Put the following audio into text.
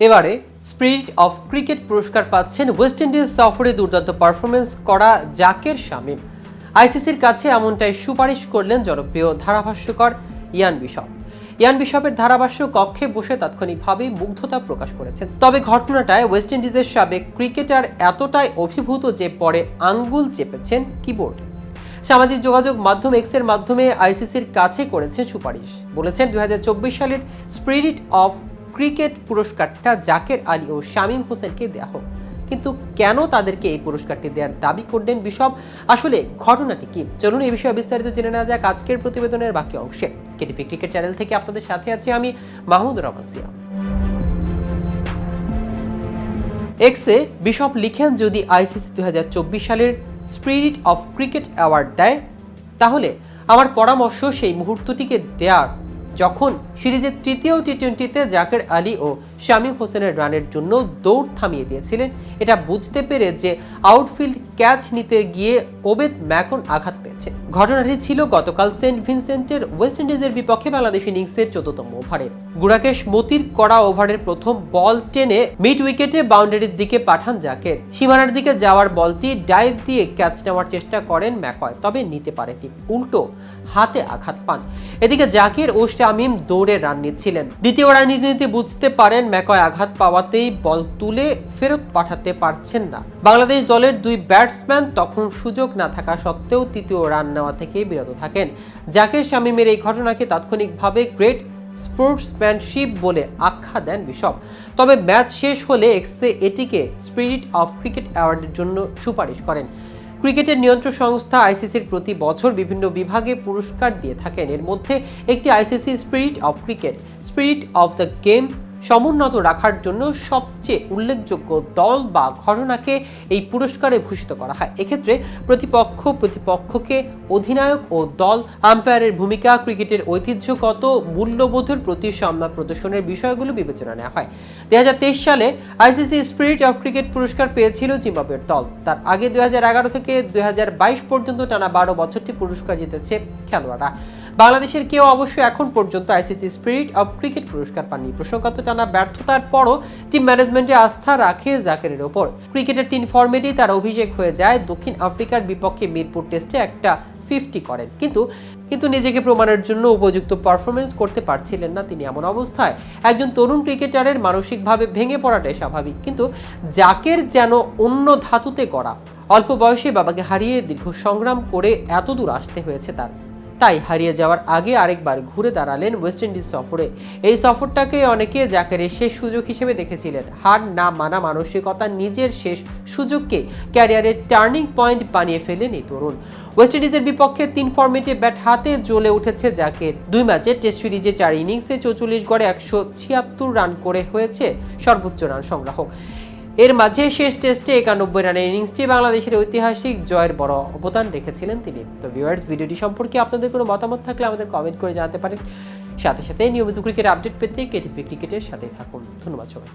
এবারে spirit of cricket পুরস্কার পাচ্ছেন ওয়েস্ট ইন্ডিজ সফরে দুর্দান্ত পারফরমেন্স করা জাকের শামীম। আইসিসির কাছে এমনটাই সুপারিশ করলেন জনপ্রিয় ধারাভাষ্যকর ইয়ান বিশপ। ইয়ান বিশপের ধারাভাষ্য কক্ষে বসে তাৎক্ষণিকভাবেই মুগ্ধতা প্রকাশ করেছেন। তবে ঘটনাটায় ওয়েস্ট ইন্ডিজের সাবেক ক্রিকেটার এতটাই অভিভূত যে পরে আঙ্গুল চেপেছেন কিবোর্ড সামাজিক যোগাযোগ মাধ্যম এক্সের মাধ্যমে আইসিসির কাছে করেছেন সুপারিশ। বলেছেন দু হাজার চব্বিশ সালের স্পিরিট অফ ক্রিকেট পুরস্কারটা জাকের আলী ও শামীম হোসেনকে দেওয়া হোক। কিন্তু কেন তাদেরকে এই পুরস্কারটি দেওয়ার দাবি করলেন বিশপ? আসলে ঘটনাটি কি? চলুন এই বিষয়ে বিস্তারিত জেনে নেওয়া যাক আজকের প্রতিবেদনের বাকি অংশে। কেটিপি ক্রিকেট চ্যানেল থেকে আপনাদের সাথে আছি আমি মাহমুদ রহমান সিয়া। এক্সে বিশপ লিখেন, যদি আইসিসি দুই হাজার চব্বিশ সালের স্পিরিট অফ ক্রিকেট অ্যাওয়ার্ড দেয়, তাহলে আমার পরামর্শ সেই মুহূর্তটিকে দেয়ার যখন সিরিজের তৃতীয় টি টোয়েন্টিতে জাকের আলী ও শামীম হোসেনের রানের জন্য দৌড় থামিয়ে দিয়েছিলেন, এটা বুঝতে পেরে যে আউটফিল্ড ক্যাচ নিতে গিয়ে ওবেদ ম্যাকন আঘাত পেয়েছে। ঘটনাটি ছিল গতকাল সেন্ট ভিনসেন্টের ওয়েস্ট ইন্ডিজের বিপক্ষে বাংলাদেশ ইনিংসের চতুর্থম ওভারে। গুড়াকেশ মতির করা ওভারের প্রথম বল টেনে মিড উইকেটে বাউন্ডারির দিকে পাঠান জাকের। সীমানার দিকে যাওয়ার বলটি ডাইভ দিয়ে ক্যাচ নেওয়ার চেষ্টা করেন ম্যাকয়, তবে নিতে পারেনি উল্টো হাতে আঘাত পান। এদিকে জাকির ও শামিম দৌড়ে রান নিচ্ছিলেন। দ্বিতীয় রান বুঝতে পারেন ম্যাকয় আঘাত পাওয়াতেই বল তুলে ফেরত পাঠাতে পারছেন না। বাংলাদেশ দলের দুই ব্যাটসম্যান তখন সুযোগ না থাকা সত্ত্বেও তৃতীয় রান নেওয়া থেকে বিরত থাকেন। জাকির শামিমের এই ঘটনাকে তাৎক্ষণিকভাবে গ্রেট স্পোর্টসম্যানশিপ বলে আখ্যা দেন বিশপ। তবে ম্যাচ শেষ হলে এক্সে এটিকে স্পিরিট অফ ক্রিকেট অ্যাওয়ার্ডের জন্য সুপারিশ করেন। ক্রিকেটের নিয়ন্ত্রক সংস্থা আইসিসির প্রতি বছর বিভিন্ন বিভাগে পুরস্কার দিয়ে থাকেন। এর মধ্যে একটি ICC spirit of cricket, spirit of the game সমুন্নত রাখার জন্য সবচেয়ে উল্লেখযোগ্য দল বা ঘটনাকে এই পুরস্কারে ভূষিত করা হয়। এক্ষেত্রে প্রতিপক্ষ, প্রতিপক্ষকে অধিনায়ক ও দল, আম্পায়ারের ভূমিকা, ক্রিকেটের ঐতিহ্যগত মূল্যবোধের প্রতি সম্মান প্রদর্শনের বিষয়গুলো বিবেচনা নেওয়া হয়। দুই হাজার তেইশ সালে আইসিসি স্পিরিট অফ ক্রিকেট পুরস্কার পেয়েছিল জিম্বাবুয়ের দল। তার আগে দুই হাজার এগারো থেকে দুই হাজার বাইশ পর্যন্ত টানা বারো বছরটি পুরস্কার জিতেছে খেলোয়াড়রা। বাংলাদেশের কেউ অবশ্য এখন পর্যন্ত আইসিসি স্পিরিট অফ ক্রিকেট পুরস্কার পাননি। প্রসঙ্গত টানা ব্যর্থতার পরও টিম ম্যানেজমেন্টে আস্থা রাখে জাকেরের ওপর। ক্রিকেটের তিন ফর্মেটেই তার অভিষেক হয়ে যায়। দক্ষিণ আফ্রিকার বিপক্ষে মিরপুর টেস্টে একটা ফিফটি করেন। কিন্তু কিন্তু নিজেকে প্রমাণের জন্য উপযুক্ত পারফরমেন্স করতে পারছিলেন না তিনি এমন অবস্থায়। একজন তরুণ ক্রিকেটারের মানসিকভাবে ভেঙে পড়াটাই স্বাভাবিক। কিন্তু জাকের যেন অন্য ধাতুতে করা অল্প বয়সে বাবাকে হারিয়ে দীর্ঘ সংগ্রাম করে এত দূর আসতে হয়েছে তার। তাই হারিয়ে যাওয়ার আগে আরেকবার ঘুরে দাঁড়ালেন ওয়েস্ট ইন্ডিজ সফরে। এই সফরটাকে অনেকে জাকেরের শেষ সুযোগ হিসেবে দেখেছিলেন। হার না মানা মানসিকতা নিজের শেষ সুযোগকে ক্যারিয়ারের টার্নিং পয়েন্ট বানিয়ে ফেলেন এই তরুণ। ওয়েস্ট ইন্ডিজের বিপক্ষে তিন ফর্মেটে ব্যাট হাতে জ্বলে উঠেছে জাকের দুই ম্যাচে টেস্ট সিরিজে চার ইনিংসে চৌচল্লিশ গড়ে একশো ছিয়াত্তর রান করে হয়েছে সর্বোচ্চ রান সংগ্রাহক। এর মাঝে শেষ টেস্টে একানব্বই রানের ইনিংসটি বাংলাদেশের ঐতিহাসিক জয়ের বড় অবদান রেখেছিলেন তিনি। তো ভিউয়ার্স ভিডিওটি সম্পর্কে আপনাদের কোনো মতামত থাকলে আমাদের কমেন্ট করে জানাতে পারেন। সাথে সাথে নিয়মিত ক্রিকেট আপডেট পেতে কেটিভি ক্রিকেটের সাথে থাকুন। ধন্যবাদ সবাই